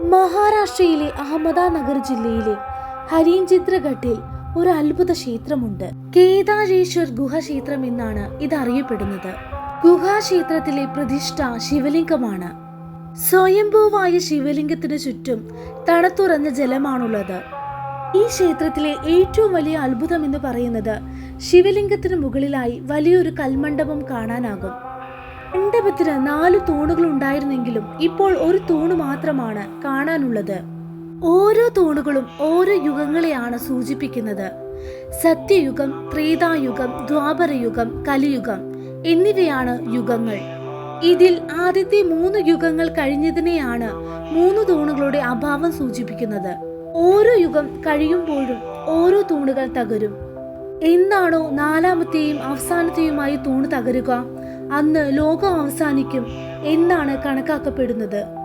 മഹാരാഷ്ട്രയിലെ അഹമ്മദാനഗർ ജില്ലയിലെ ഹരീൻചിത്രഘട്ടിൽ ഒരു അത്ഭുത ക്ഷേത്രമുണ്ട്. കേദാരേശ്വർ ഗുഹക്ഷേത്രം എന്നാണ് ഇത് അറിയപ്പെടുന്നത് ഗുഹാക്ഷേത്രത്തിലെ പ്രതിഷ്ഠ ശിവലിംഗമാണ്. സ്വയംഭൂവായ ശിവലിംഗത്തിനു ചുറ്റും തണുത്തുറഞ്ഞ ജലമാണുള്ളത്. ഈ ക്ഷേത്രത്തിലെ ഏറ്റവും വലിയ അത്ഭുതം എന്ന് പറയുന്നത് ശിവലിംഗത്തിന് മുകളിലായി വലിയൊരു കൽമണ്ഡപം കാണാനാകും. മണ്ഡപത്തിന് നാല് തൂണുകൾ ഉണ്ടായിരുന്നെങ്കിലും ഇപ്പോൾ ഒരു തൂണ് മാത്രമാണ് കാണാനുള്ളത്. ഓരോ തൂണുകളും ഓരോ യുഗങ്ങളെയാണ് സൂചിപ്പിക്കുന്നത്. സത്യയുഗം ത്രേതായുഗം ദ്വാപരയുഗം കലിയുഗം എന്നിവയാണ് യുഗങ്ങൾ. ഇതിൽ ആദ്യത്തെ മൂന്ന് യുഗങ്ങൾ കഴിഞ്ഞതിനെയാണ് മൂന്ന് തൂണുകളുടെ അഭാവം സൂചിപ്പിക്കുന്നത്. ഓരോ യുഗം കഴിയുമ്പോഴും ഓരോ തൂണുകൾ തകരും. എന്താണോ നാലാമത്തെയും അവസാനത്തെയുമായി തൂണ് തകരുക? അന്ന് ലോകം അവസാനിക്കും എന്നാണ് കണക്കാക്കപ്പെടുന്നത്.